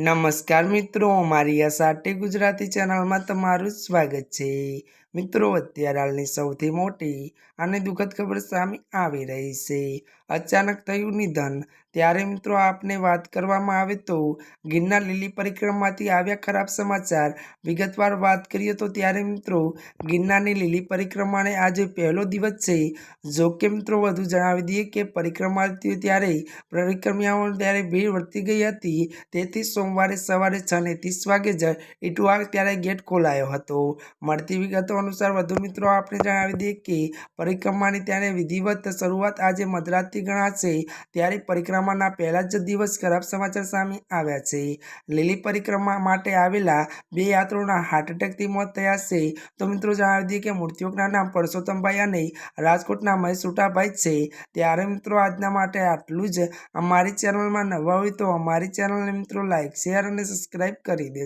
નમસ્કાર મિત્રો, અમારી આ સાટી ગુજરાતી ચેનલમાં તમારું સ્વાગત છે. મિત્રો, અત્યારે હાલની સૌથી મોટી અને દુઃખદ ખબર સામે આવી રહી છે. અચાનક થયું નિધન ત્યારે મિત્રો આપને વાત કરવામાં આવે તો ગિરનાર લીલી પરિક્રમામાંથી આવ્યા ખરાબ સમાચાર. વિગતવાર વાત કરીએ તો ત્યારે મિત્રો ગિરનારની લીલી પરિક્રમાને આજે પહેલો દિવસ છે. જો કે મિત્રો વધુ જણાવી દઈએ કે પરિક્રમા ત્યારે પરિક્રમાઓ ત્યારે ભીડ વધતી ગઈ હતી. તેથી સોમવારે સવારે છ ને ત્રીસ વાગે જ ઇટુઆ ત્યારે ગેટ ખોલાયો હતો. મળતી વિગતો અનુસાર વધુ મિત્રો આપણે જણાવી દઈએ કે પરિક્રમાની ત્યારે વિધિવત શરૂઆત આજે મધરાતથી ગણાશે. ત્યારે પરિક્રમાના પહેલા જ દિવસ ખરાબ સમાચાર સામે આવ્યા છે. લીલી પરિક્રમા માટે આવેલા બે યાત્રીઓના હાર્ટ એટેકથી મોત થયા છે. તો મિત્રો જણાવી દઈએ કે મૃત્યુકના નામ પરસોત્તમભાઈ અને રાજકોટના મહેશ છે. ત્યારે મિત્રો આજના માટે આટલું જ. અમારી ચેનલમાં નવા હોય તો અમારી ચેનલને મિત્રો લાઈક શેર અને સબસ્ક્રાઈબ કરી દે